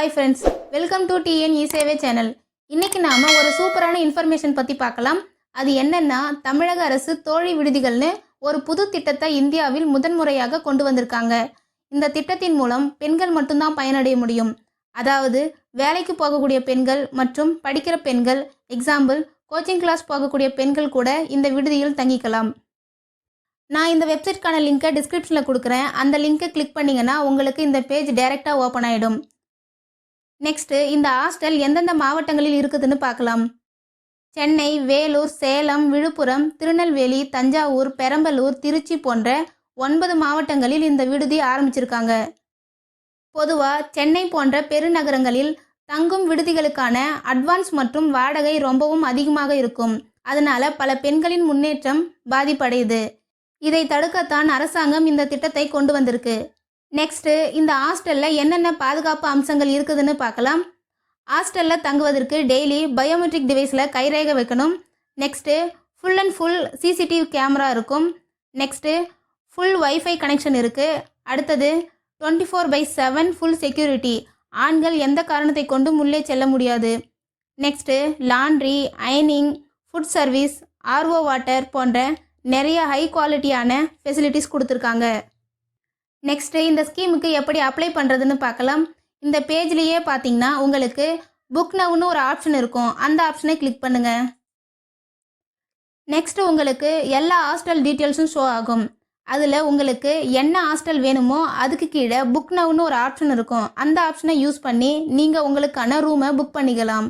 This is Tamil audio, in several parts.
Hi friends welcome to TN E சேவை சேனல் இன்னைக்கு நாம ஒரு சூப்பரான இன்ஃபர்மேஷன் பற்றி பார்க்கலாம். அது என்னன்னா தமிழக அரசு தோழி விடுதிகள்னு ஒரு புது திட்டத்தை இந்தியாவில் முதன்முறையாக கொண்டு வந்திருக்காங்க. இந்த திட்டத்தின் மூலம் பெண்கள் மட்டும்தான் பயனடைய முடியும். அதாவது வேலைக்கு போகக்கூடிய பெண்கள் மற்றும் படிக்கிற பெண்கள் எக்ஸாம்பிள் கோச்சிங் கிளாஸ் போகக்கூடிய பெண்கள் கூட இந்த விடுதியில் தங்கிக்கலாம். நான் இந்த வெப்சைட்கான லிங்கை டிஸ்கிரிப்ஷனில் கொடுக்குறேன். அந்த லிங்கை கிளிக் பண்ணிங்கன்னா உங்களுக்கு இந்த பேஜ் டைரெக்டாக ஓப்பன் ஆகிடும் நெக்ஸ்ட்டு இந்த ஹாஸ்டல் எந்தெந்த மாவட்டங்களில் இருக்குதுன்னு பார்க்கலாம். சென்னை வேலூர் சேலம் விழுப்புரம் திருநெல்வேலி தஞ்சாவூர் பெரம்பலூர் திருச்சி போன்ற ஒன்பது மாவட்டங்களில் இந்த விடுதி ஆரம்பிச்சிருக்காங்க. பொதுவாக சென்னை போன்ற பெருநகரங்களில் தங்கும் விடுதிகளுக்கான அட்வான்ஸ் மற்றும் வாடகை ரொம்பவும் அதிகமாக இருக்கும். அதனால பல பெண்களின் முன்னேற்றம் பாதிப்படையுது. இதை தடுக்கத்தான் அரசாங்கம் இந்த திட்டத்தை கொண்டு வந்திருக்கு. நெக்ஸ்ட்டு இந்த ஹாஸ்டலில் என்னென்ன பாதுகாப்பு அம்சங்கள் இருக்குதுன்னு பார்க்கலாம். ஹாஸ்டலில் தங்குவதற்கு டெய்லி பயோமெட்ரிக் டிவைஸில் கைரேகை வைக்கணும். Next full and full CCTV camera இருக்கும். நெக்ஸ்ட்டு ஃபுல் வைஃபை கனெக்ஷன் இருக்குது அடுத்தது twenty four by seven full security ஆண்கள் எந்த காரணத்தை கொண்டும் உள்ளே செல்ல முடியாது. நெக்ஸ்ட்டு லாண்ட்ரி அயனிங் ஃபுட் சர்வீஸ் ஆர்ஓ வாட்டர் போன்ற நிறைய ஹை குவாலிட்டியான ஃபெசிலிட்டிஸ் கொடுத்துருக்காங்க. நெக்ஸ்ட்டு இந்த ஸ்கீமுக்கு எப்படி அப்ளை பண்ணுறதுன்னு பார்க்கலாம். இந்த பேஜ்லேயே பார்த்தீங்கன்னா உங்களுக்கு புக் நவுன்னு ஒரு ஆப்ஷன் இருக்கும். அந்த ஆப்ஷனை கிளிக் பண்ணுங்கள் நெக்ஸ்ட்டு உங்களுக்கு எல்லா ஹாஸ்டல் டீட்டெயில்ஸும் ஷோ ஆகும். அதில் உங்களுக்கு என்ன ஹாஸ்டல் வேணுமோ அதுக்கு கீழே புக் நவுன்னு ஒரு ஆப்ஷன் இருக்கும். அந்த ஆப்ஷனை யூஸ் பண்ணி நீங்கள் உங்களுக்கான ரூமை புக் பண்ணிக்கலாம்.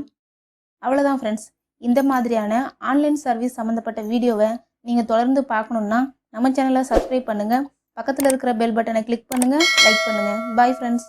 அவ்வளோதான் ஃப்ரெண்ட்ஸ் இந்த மாதிரியான ஆன்லைன் சர்வீஸ் சம்மந்தப்பட்ட வீடியோவை நீங்கள் தொடர்ந்து பார்க்கணுன்னா நம்ம சேனலை சப்ஸ்கிரைப் பண்ணுங்கள் பக்கத்தில் இருக்கிற பெல் பட்டனை கிளிக் பண்ணுங்கள் லைக் பண்ணுங்கள் பாய் ஃப்ரெண்ட்ஸ்